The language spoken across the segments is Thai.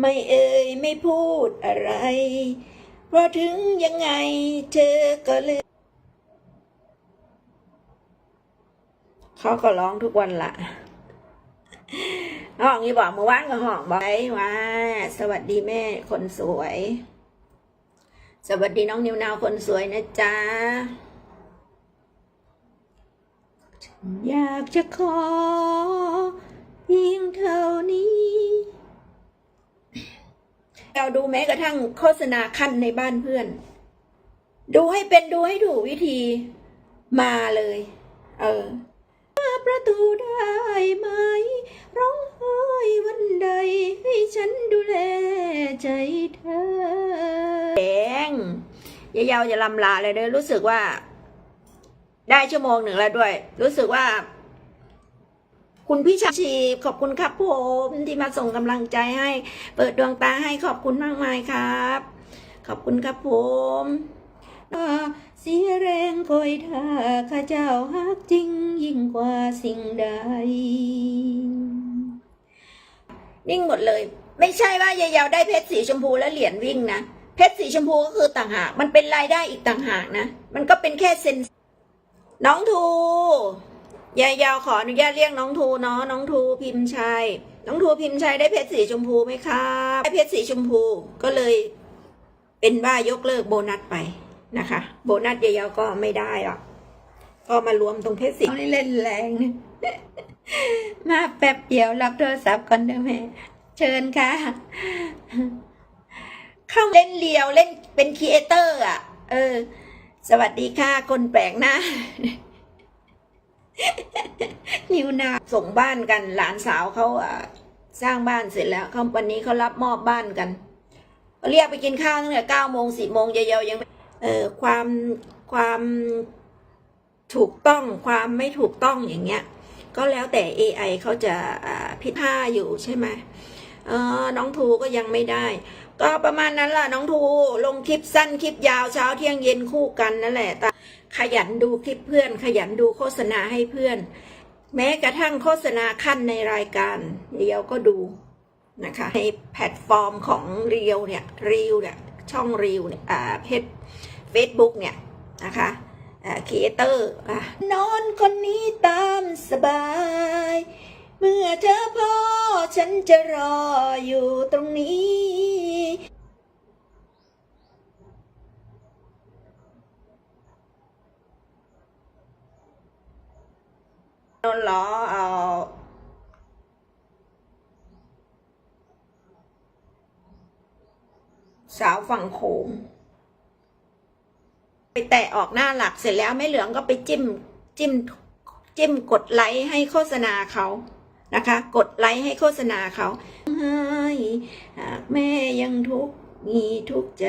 ไม่เอ่ยไม่พูดอะไร เพราะถึงยังไงเธอก็เลยเขาก็ร้องทุกวันละห้องนี้บอกเมื่อวานก็ห้องบอกไว้ว่า สวัสดีแม่คนสวย สวัสดีน้องนิวนาวคนสวยนะจ๊ะอยากจะขอเพียงเท่านี้ เราดูแม้กระทั่งโฆษณาขั้นในบ้านเพื่อน ดูให้เป็นดูให้ถูกวิธีมาเลย เออประตูได้ไหม ร้องไห้วันใด ให้ฉันดูแลใจเธอแดงยายาวจะลำลาเลยเด้อรู้สึกว่า ได้ชั่วโมงหนึ่งแล้วด้วย รู้สึกว่า คุณพี่ชาชีขอบคุณครับผมที่มาส่งกำลังใจให้ เปิดดวงตาให้ขอบคุณมากมายครับ ขอบคุณครับผมเสียแรงคอยท่าข้าเจ้าฮักจริงยิ่งกว่าสิ่งใด นิ่งหมดเลย ไม่ใช่ว่ายายยาวได้เพชรสีชมพูแล้วเหรียญวิ่งนะเพชรสีชมพูก็คือต่างหาก มันเป็นรายได้อีกต่างหากนะ มันก็เป็นแค่เซนน้องทู ยายยาวขออนุญาตเรียกน้องทูเนาะน้องทูพิมพ์ชัย น้องทูพิมพ์ชัยได้เพชรสีชมพูไหมครับได้เพชรสีชมพูก็เลย เป็นว่ายกเลิกโบนัสไปนะคะ โบนัสยายยาวก็ไม่ได้หรอกก็มารวมตรงเพชรสีนี่เล่นแรงมาแป๊บเดียวรับโทรศัพท์ก่อนเด้อแม่เชิญค่ะเข้าเล่นเลียวเล่นเป็นครีเอเตอร์อะ เออ สวัสดีค่ะคนแปลกหน้า นิวนาส่งบ้านกันหลานสาวเขาอะสร้างบ้านเสร็จแล้วเขาวันนี้เขารับมอบบ้านกันเรียกไปกินข้าวตั้งแต่เก้าโมงสิบโมงเยาวๆยังไม่เออความความถูกต้องความไม่ถูกต้องอย่างเงี้ย ก็แล้วแต่ AI เขาจะอ่าพิพาอยู่ใช่ไหมเออน้องทูก็ยังไม่ได้ ก็ประมาณนั้นล่ะน้องทูลงคลิปสั้นคลิปยาวเช้าเที่ยงเย็นคู่กันนั่นแหละแต่ขยันดูคลิปเพื่อน ขยันดูโฆษณาให้เพื่อน แม้กระทั่งโฆษณาขั้นในรายการเรียวก็ดูนะคะในแพลตฟอร์มของเรียวเนี่ยรีวเนี่ยช่องรีวเนี่ยอ่าเพจเฟซบุ๊กเนี่ยนะคะครีเอเตอร์นอนคนนี้ตามสบาย เมื่อเธอพอฉันจะรออยู่ตรงนี้ นนเหรอเอาสาวฝั่งโขงไปแตะออกหน้าหลักเสร็จแล้วแม่เหลืองก็ไปจิ้มจิ้มจิ้มกดไลค์ให้โฆษณาเขานะคะ กดไลค์ให้โฆษณาเขาให้หากแม่ยังทุกข์มีทุกข์ใจ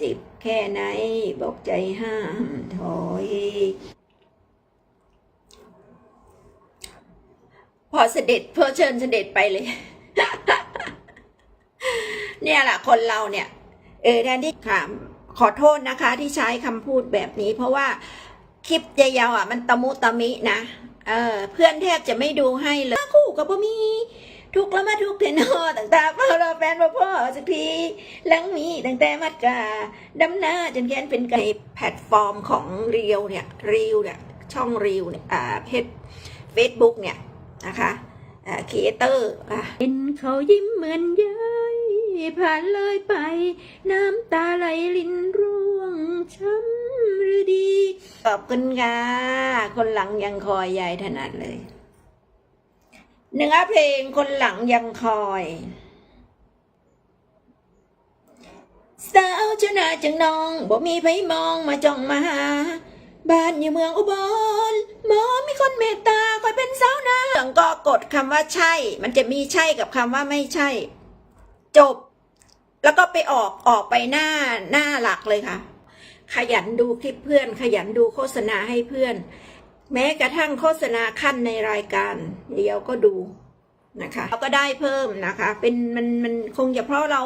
จิบแค่ไหนบอกใจห้ามถอย พอเสด็จเพื่อเชิญเสด็จไปเลย เนี่ยแหละคนเราเนี่ย เออแทนที่ค่ะขอโทษนะคะ ที่ใช้คำพูดแบบนี้ เพราะว่าคลิปยาวๆอะ มันตะมุตะมินะเออเพื่อนแทบจะไม่ดูให้เลยคู่กับพ่อมีทุกข์แล้วมาทุกข์เทนอต่างๆพ่อเราแฟนพ่อพ่อสักทีหลังมีตั้งแต่มัดกาดำหน้าจนแขนเป็นไก่แพลตฟอร์มของเรียวเนี่ยรีวเนี่ยช่องรีวเนี่ยอ่าเพจเฟซบุ๊กเนี่ย นะคะครีเอเตอร์เห็นเขายิ้มเหมือนย้ายผ่านเลยไป น้ำตาไหลลินร่วงช้ำหรือดี ขอบคุณค่ะ คนหลังยังคอยยายถนัดเลยเนื้อเพลงคนหลังยังคอยสาวเจ้าหน้าจังน้องบ่มีไผมองมาจ้องมาหา บ้านอยู่เมืองอุบลหมอมีคนเมตตาคอยเป็นสาวนาเหลืองก็กดคำว่าใช่ มันจะมีใช่กับคำว่าไม่ใช่ จบ แล้วก็ไปออกออกไปหน้าหน้าหลักเลยค่ะ ขยันดูคลิปเพื่อน ขยันดูโฆษณาให้เพื่อน แม้กระทั่งโฆษณาขั้นในรายการ เดียวก็ดูนะคะเราก็ได้เพิ่มนะคะ เป็นมันมันคงจะเพราะเรา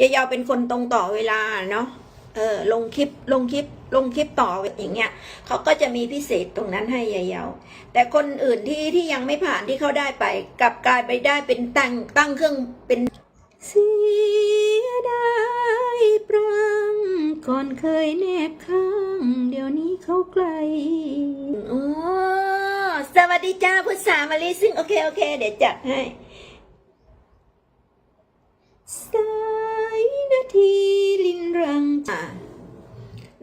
ยายาเป็นคนตรงต่อเวลาเนาะเออลงคลิปลงคลิป ลงคลิปต่ออย่างเงี้ยเขาก็จะมีพิเศษตรงนั้นให้ยาวๆแต่คนอื่นที่ที่ยังไม่ผ่านที่เขาได้ไปกลับกลายไปได้เป็นตั้งตั้งเครื่องเป็นเสียดายปรังก่อนเคยแนบข้าง เดี๋ยวนี้เขาไกลโอ้สวัสดีจ้าพุทธสามาลีซึ่งโอเคโอเค เดี๋ยวจัดให้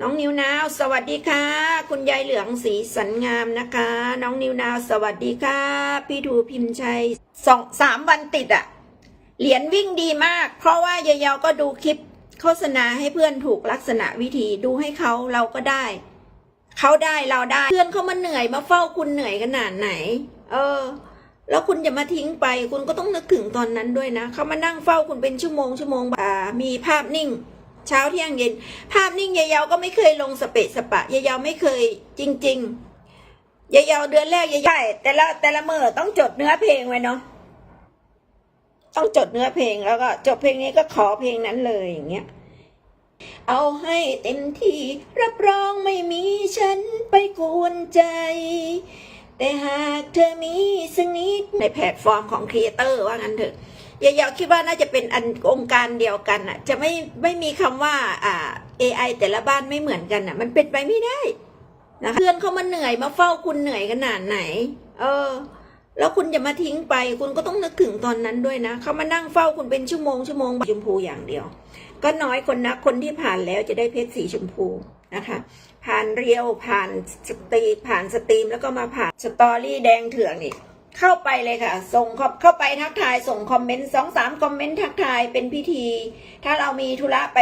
น้องนิวนาว สวัสดีค่ะ คุณยายเหลืองสีสันงามนะคะ น้องนิวนาว สวัสดีค่ะ พี่ทูพิมพ์ชัยสองสามวันติดอะเหรียญวิ่งดีมาก เพราะว่ายายเยาก็ดูคลิปโฆษณาให้เพื่อนถูกลักษณะวิธีดูให้เขาเราก็ได้ เขาได้เราได้ เพื่อนเขามาเหนื่อยมาเฝ้าคุณเหนื่อยขนาดไหน เออ แล้วคุณจะมาทิ้งไป คุณก็ต้องนึกถึงตอนนั้นด้วยนะเขามานั่งเฝ้าคุณเป็นชั่วโมงชั่วโมงอ่ามีภาพนิ่ง เช้าเที่ยงเย็น ภาพนิ่งยายเยาก็ไม่เคยลงสเปะสปะยายเยาไม่เคยจริง ๆยายเยาเดือนแรกยายใช่แต่ละแต่ละเมื่อต้องจดเนื้อเพลงไว้เนาะต้องจดเนื้อเพลงแล้วก็จบเพลงนี้ก็ขอเพลงนั้นเลยอย่างเงี้ยเอาให้เต็มที่รับรองไม่มีฉันไปกวนใจ แต่หากเธอมีสักนิดในแพลตฟอร์มของครีเอเตอร์ว่างั้นเถอะ ยายาคิดว่าน่าจะเป็นอันองค์การเดียวกันอะ จะไม่ไม่มีคำว่าอ่า AI แต่ละบ้านไม่เหมือนกันอะ มันเป็นไปไม่ได้นะคะเพื่อนเขามาเหนื่อยมาเฝ้าคุณเหนื่อยขนาดไหน เออ แล้วคุณจะมาทิ้งไป คุณก็ต้องนึกถึงตอนนั้นด้วยนะเขามานั่งเฝ้าคุณเป็นชั่วโมงชั่วโมงชมพูอย่างเดียว ก็น้อยคนนะคนที่ผ่านแล้วจะได้เพชรสีชมพูนะคะ ผ่านเรียวผ่านสตรีผ่านสตรีมแล้วก็มาผ่านสตอรี่แดงเถื่อนอีก เข้าไปเลยค่ะ ส่งเข้าไปทักทาย ส่งคอมเมนต์สองสามคอมเมนต์ทักทายเป็นพิธี ถ้าเรามีธุระไป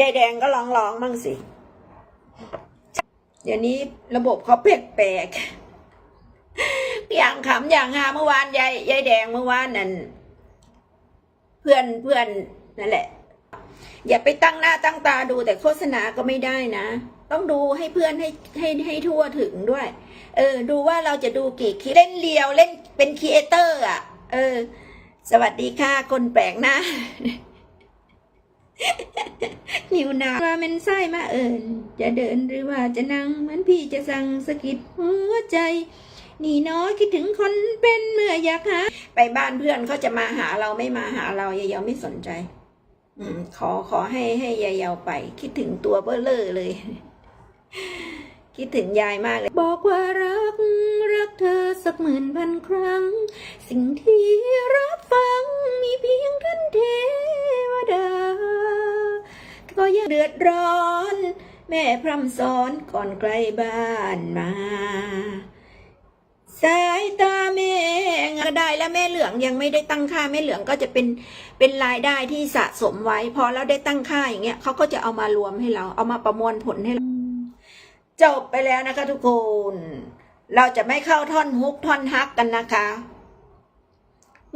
ยายแดงก็ลองลองๆบ้งสิเดี๋ยวนี้ระบบเขาแปลกๆอย่างขำอย่างฮาเมื่อวานยายยายแดงเมื่อวานนั่นเพื่อนเพื่อนนั่นแหละ อย่าไปตั้งหน้าตั้งตาดูแต่โฆษณาก็ไม่ได้นะ ต้องดูให้เพื่อนให้ให้ให้ทั่วถึงด้วย เออ ดูว่าเราจะดูกี่คลิปเล่นเลียวเล่นเป็นครีเอเตอร์อะ เออ สวัสดีค่ะคนแปลกหน้านิวนาว่ามันไส้มาเอิญจะเดินหรือว่าจะนั่งเหมือนพี่จะสั่งสะกิดหัวใจ นี่น้อยคิดถึงคนเป็นเมื่ออยากหาไปบ้านเพื่อนเขาจะมาหาเราไม่มาหาเรายายเยาไม่สนใจ อืมขอขอให้ให้ยายเยาไป คิดถึงตัวเบ้อเลอเลย คิดถึงยายมากเลย บอกว่ารัก รักเธอสักหมื่นพันครั้ง สิ่งที่รับฟังมีเพียงท่านเทวดา ก็ยังเดือดร้อน แม่พร่ำสอนก่อนไกลบ้านมา สายตาแม่ก็ได้แล้วแม่เหลืองยังไม่ได้ตั้งค่าแม่เหลืองก็จะเป็นเป็นรายได้ที่สะสมไว้ พอเราได้ตั้งค่าอย่างเงี้ยเขาก็จะเอามารวมให้เรา เอามาประมวลผลให้เรา จบไปแล้วนะคะทุกคน เราจะไม่เข้าท่อนฮุกท่อนฮักกันนะคะ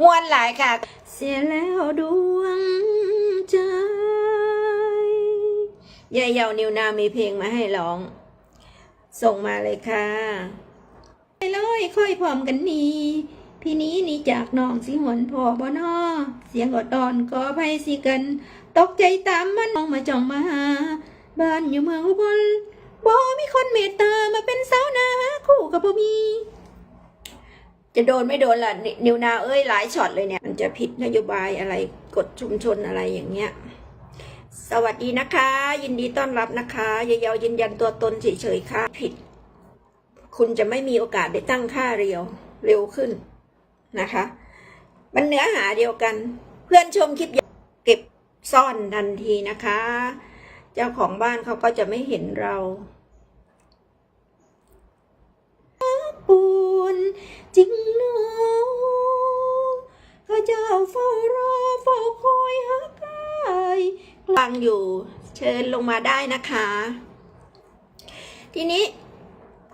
มวนหลายค่ะ เสียแล้วดวงใจยายเยาวนิวนามีเพลงมาให้ร้อง ส่งมาเลยค่ะไปลยค่อยพร้อมกันนี้พี่นี้หนี่จากน้องสิหวนพ่อบ่นอเสียงกอดตอนก็ไพสิกัน ตกใจตามมันมองมาจ้องมาหาบ้านอยู่เมืองอุบล บ่มีคนเมตตามาเป็นสาวนาคู่กับบ่มี จะโดนไม่โดนล่ะนินิวนาเอ้ยหลายช็อตเลยเนี่ย มันจะผิดนโยบายอะไรกฎชุมชนอะไรอย่างเงี้ย สวัสดีนะคะ ยินดีต้อนรับนะคะยายเยายืนยันตัวตนเฉยๆค่ะ ผิด คุณจะไม่มีโอกาสได้ตั้งค่าเรียวเร็วขึ้นนะคะ มันเนื้อหาเดียวกัน เพื่อนชมคลิปเก็บซ่อนทันทีนะคะ เจ้าของบ้านเขาก็จะไม่เห็นเรา ปูนจริงเนาะข้าเจ้าเฝ้ารอเฝ้าคอยหากายกลางอยู่เชิญลงมาได้นะคะ ทีนี้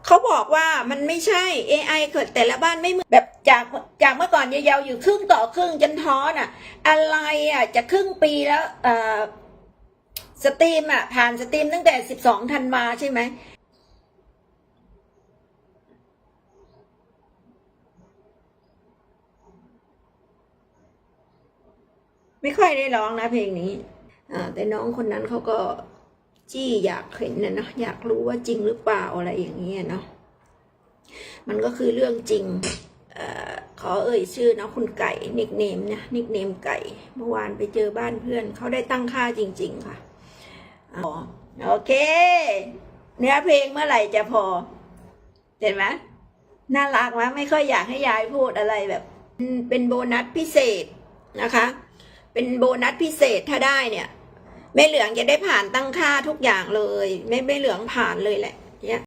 เขาบอกว่ามันไม่ใช่ AI เกิดแต่ละบ้านไม่เหมือนแบบจากจากเมื่อก่อนยาวๆอยู่ครึ่งต่อครึ่งจนท้อน่ะ อะไรอะจะครึ่งปีแล้วสตรีมอะผ่านสตรีมตั้งแต่สิบสองธันวาใช่ไหม ไม่ค่อยได้ร้องนะเพลงนี้อ่าแต่น้องคนนั้นเขาก็จี้อยากเห็นนะเนาะอยากรู้ว่าจริงหรือเปล่าอะไรอย่างเงี้ยเนาะมันก็คือเรื่องจริงอขอเอ่ยชื่อนะคุณไก่นิกเนมเนี่ยนิกเนมไก่เมื่อวานไปเจอบ้านเพื่อนเขาได้ตั้งค่าจริง ๆ ค่ะอ๋อโอเค เนื้อเพลงเมื่อไหร่จะพอ เห็นไหมน่ารักไหมไม่ค่อยอยากให้ยายพูดอะไรแบบ เป็นโบนัสพิเศษนะคะ เป็นโบนัสพิเศษถ้าได้เนี่ยแม่เหลืองจะได้ผ่านตั้งค่าทุกอย่างเลย ไม่แม่เหลืองผ่านเลยแหละ